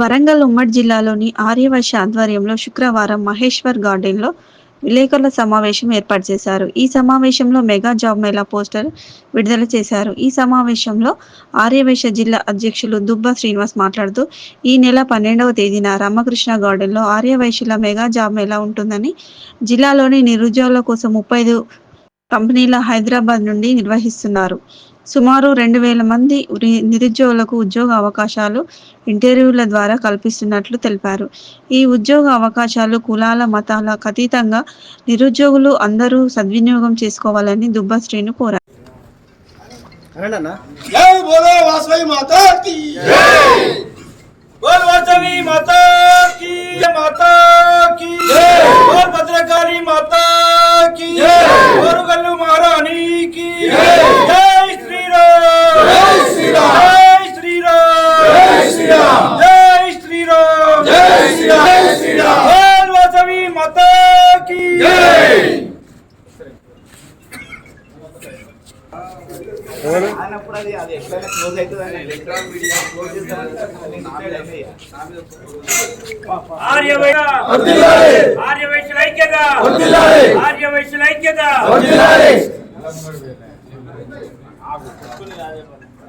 వరంగల్ ఉమ్మడి జిల్లాలోని ఆర్యవైశ్య ఆధ్వర్యంలో శుక్రవారం మహేశ్వర్ గార్డెన్లో విలేకరుల సమావేశం ఏర్పాటు చేశారు. ఈ సమావేశంలో మెగా జాబ్ మేళా పోస్టర్ విడుదల చేశారు. ఈ సమావేశంలో ఆర్యవైశ్య జిల్లా అధ్యక్షులు దుబ్బ శ్రీనివాస్ మాట్లాడుతూ ఈ నెల పన్నెండవ తేదీన రామకృష్ణ గార్డెన్లో ఆర్యవైశ్యుల మెగా జాబ్ మేళా ఉంటుందని జిల్లాలోని నిరుద్యోగుల కోసం ముప్పై ఐదు కంపెనీల హైదరాబాద్ నుండి నిర్వహిస్తున్నారు. సుమారు రెండు వేల మంది నిరుద్యోగులకు ఉద్యోగ అవకాశాలు ఇంటర్వ్యూల ద్వారా కల్పిస్తున్నట్లు తెలిపారు. ఈ ఉద్యోగ అవకాశాలు కులాల మతాల అతీతంగా నిరుద్యోగులు అందరూ సద్వినియోగం చేసుకోవాలని దుబ్బ శ్రీను కోరారు. అనండి అన్నప్పుడు అది అది ఎట్లయినా క్లోజ్ అవుతుందని ఎలక్ట్రానిక్ మీడియా క్లోజ్ చేస్తామని ఆర్యవైశ్య ఆర్యవైశ్యుల ఐక్యత. ఆర్యవైశ్యుల ఐక్యత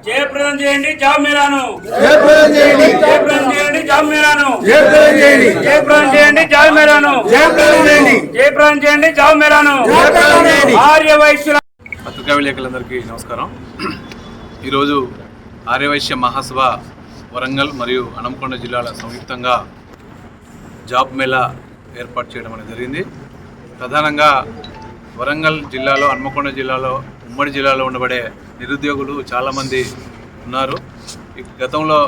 జయప్రదం చేయండి జాబ్ మేళాను జయప్రదం చేయండి. జయప్రదం చేయండి జాబ్ మేళాను జయప్రదం చేయండి. జయప్రదం చేయండి జాబ్ మేళాను జయప్రదం చేయండి. జయప్రదం చేయండి జాబ్ మేళాను జయప్రదం చేయండి. పత్రికా విలేకరులందరికీ నమస్కారం. ఈరోజు ఆర్యవైశ్య మహాసభ వరంగల్ మరియు హనంకొండ జిల్లాల సంయుక్తంగా జాబ్ మేళా ఏర్పాటు చేయడం అనేది జరిగింది. ప్రధానంగా వరంగల్ జిల్లాలో హన్మకొండ జిల్లాలో ఉమ్మడి జిల్లాలో ఉండబడే నిరుద్యోగులు చాలామంది ఉన్నారు. గతంలో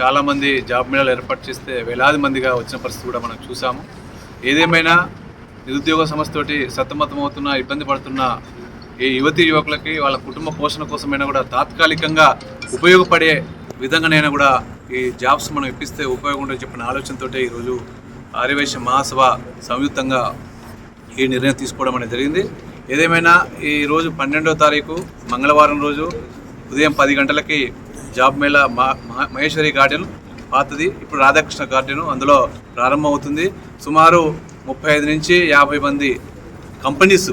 చాలామంది జాబ్ మేళాలు ఏర్పాటు చేస్తే వేలాది మందిగా వచ్చిన పరిస్థితి కూడా మనం చూసాము ఏదేమైనా నిరుద్యోగ సమస్యతోటి సతమతమవుతున్న ఇబ్బంది పడుతున్న ఈ యువతి యువకులకి వాళ్ళ కుటుంబ పోషణ కోసమైనా కూడా తాత్కాలికంగా ఉపయోగపడే విధంగానైనా కూడా ఈ జాబ్స్ మనం ఇప్పిస్తే ఉపయోగం ఉంటుందని చెప్పిన ఆలోచనతో ఈరోజు ఆర్యవైశ్య మహాసభ సంయుక్తంగా ఈ నిర్ణయం తీసుకోవడం అనేది జరిగింది. ఏదేమైనా ఈరోజు పన్నెండో తారీఖు మంగళవారం రోజు ఉదయం పది గంటలకి జాబ్ మేళా మా మహేశ్వరి గార్డెన్ పాతది ఇప్పుడు రాధాకృష్ణ గార్డెన్ అందులో ప్రారంభమవుతుంది. సుమారు ముప్పై ఐదు నుంచి యాభై మంది కంపెనీస్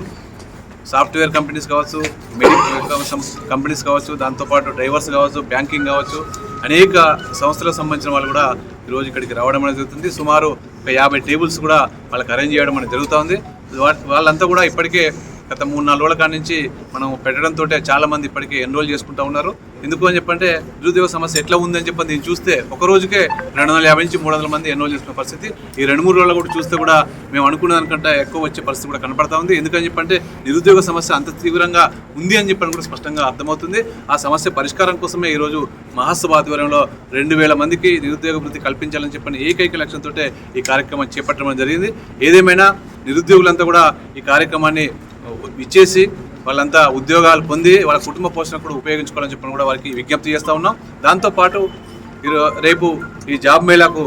సాఫ్ట్వేర్ కంపెనీస్ కావచ్చు మెడికల్ కంపెనీస్ కావచ్చు దాంతోపాటు డ్రైవర్స్ కావచ్చు బ్యాంకింగ్ కావచ్చు అనేక సంస్థలకు సంబంధించిన వాళ్ళు కూడా ఈరోజు ఇక్కడికి రావడం అనేది జరుగుతుంది. సుమారు ఒక యాభై టేబుల్స్ కూడా వాళ్ళకి అరేంజ్ చేయడం అనేది జరుగుతుంది వా- వాళ్ళంతా కూడా ఇప్పటికే గత మూడు నాలుగు రోజుల కాడి నుంచి మనం పెట్టడంతో చాలామంది ఇప్పటికే ఎన్రోల్ చేసుకుంటా ఉన్నారు. ఎందుకు అని చెప్పంటే నిరుద్యోగ సమస్య ఎట్లా ఉందని చెప్పి దీన్ని చూస్తే ఒక రోజుకే రెండు వందల యాభై నుంచి మూడు వందల మంది ఎన్రోల్ చేసుకున్న పరిస్థితి. ఈ రెండు మూడు రోజులు కూడా చూస్తే కూడా మేము అనుకున్న దానికంటే ఎక్కువ వచ్చే పరిస్థితి కూడా కనపడతా ఉంది. ఎందుకని చెప్పంటే నిరుద్యోగ సమస్య అంత తీవ్రంగా ఉంది అని చెప్పని కూడా స్పష్టంగా అర్థమవుతుంది. ఆ సమస్య పరిష్కారం కోసమే ఈరోజు మహాసభ ఆధ్వర్యంలో రెండు వేల మందికి నిరుద్యోగ వృత్తి కల్పించాలని చెప్పని ఏకైక లక్ష్యంతో ఈ కార్యక్రమం చేపట్టడం జరిగింది. ఏదేమైనా నిరుద్యోగులంతా కూడా ఈ కార్యక్రమాన్ని ఇచ్చేసి వాళ్ళంతా ఉద్యోగాలు పొంది వాళ్ళ కుటుంబ పోషణ కూడా ఉపయోగించుకోవాలని చెప్పని కూడా వారికి విజ్ఞప్తి చేస్తూ ఉన్నాం. దాంతోపాటు రేపు ఈ జాబ్ మేళాకు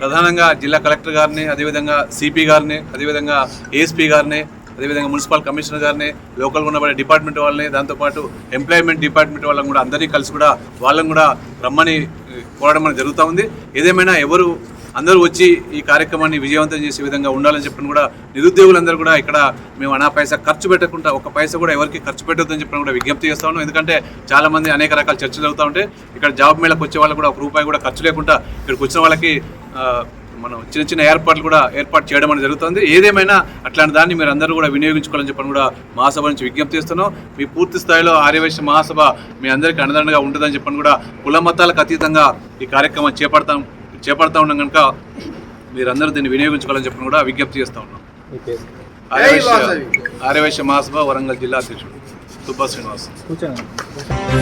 ప్రధానంగా జిల్లా కలెక్టర్ గారిని అదేవిధంగా సిపి గారిని అదేవిధంగా ఏఎస్పీ గారిని అదేవిధంగా మున్సిపల్ కమిషనర్ గారిని లోకల్గా ఉన్నబడే డిపార్ట్మెంట్ వాళ్ళని దాంతోపాటు ఎంప్లాయ్మెంట్ డిపార్ట్మెంట్ వాళ్ళని కూడా అందరినీ కలిసి కూడా వాళ్ళని కూడా రమ్మని కోరడం అనేది జరుగుతూ ఉంది. ఏదేమైనా ఎవరు అందరూ వచ్చి ఈ కార్యక్రమాన్ని విజయవంతం చేసే విధంగా ఉండాలని చెప్పిన కూడా నిరుద్యోగులందరూ కూడా ఇక్కడ మేము అనా పైసా ఖర్చు పెట్టకుండా ఒక పైసా కూడా ఎవరికి ఖర్చు పెట్టొద్దని చెప్పిన కూడా విజ్ఞప్తి చేస్తా ఉన్నాం. ఎందుకంటే చాలామంది అనేక రకాల చర్చలు జరుగుతూ ఉంటే ఇక్కడ జాబ్ మేళకు వచ్చే వాళ్ళు కూడా ఒక రూపాయి కూడా ఖర్చు లేకుండా ఇక్కడికి వచ్చిన వాళ్ళకి మనం చిన్న చిన్న ఏర్పాట్లు కూడా ఏర్పాటు చేయడం అనేది జరుగుతుంది. ఏదేమైనా అట్లాంటి దాన్ని మీరు అందరూ కూడా వినియోగించుకోవాలని చెప్పని కూడా మహాసభ నుంచి విజ్ఞప్తి చేస్తున్నాం. మీ పూర్తి స్థాయిలో ఆర్యవైశ్య మహాసభ మీ అందరికీ అండదండగా ఉంటుందని చెప్పని కూడా కుల మతాలకు అతీతంగా ఈ కార్యక్రమం చేపడతాం. చేపడతా ఉన్నాం కనుక మీరందరూ దీన్ని వినియోగించుకోవాలని చెప్పని కూడా విజ్ఞప్తి చేస్తా ఉన్నాం. ఆర్యవైశ్య మహాసభ వరంగల్ జిల్లా అధ్యక్షుడు సుబ్బా శ్రీనివాస్.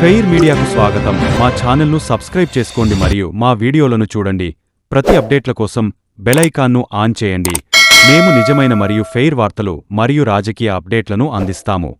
ఫెయిర్ మీడియాకు స్వాగతం. మా ఛానల్ను సబ్స్క్రైబ్ చేసుకోండి మరియు మా వీడియోలను చూడండి. ప్రతి అప్డేట్ల కోసం బెల్ ఐకాన్ను ఆన్ చేయండి. మేము నిజమైన మరియు ఫెయిర్ వార్తలు మరియు రాజకీయ అప్డేట్లను అందిస్తాము.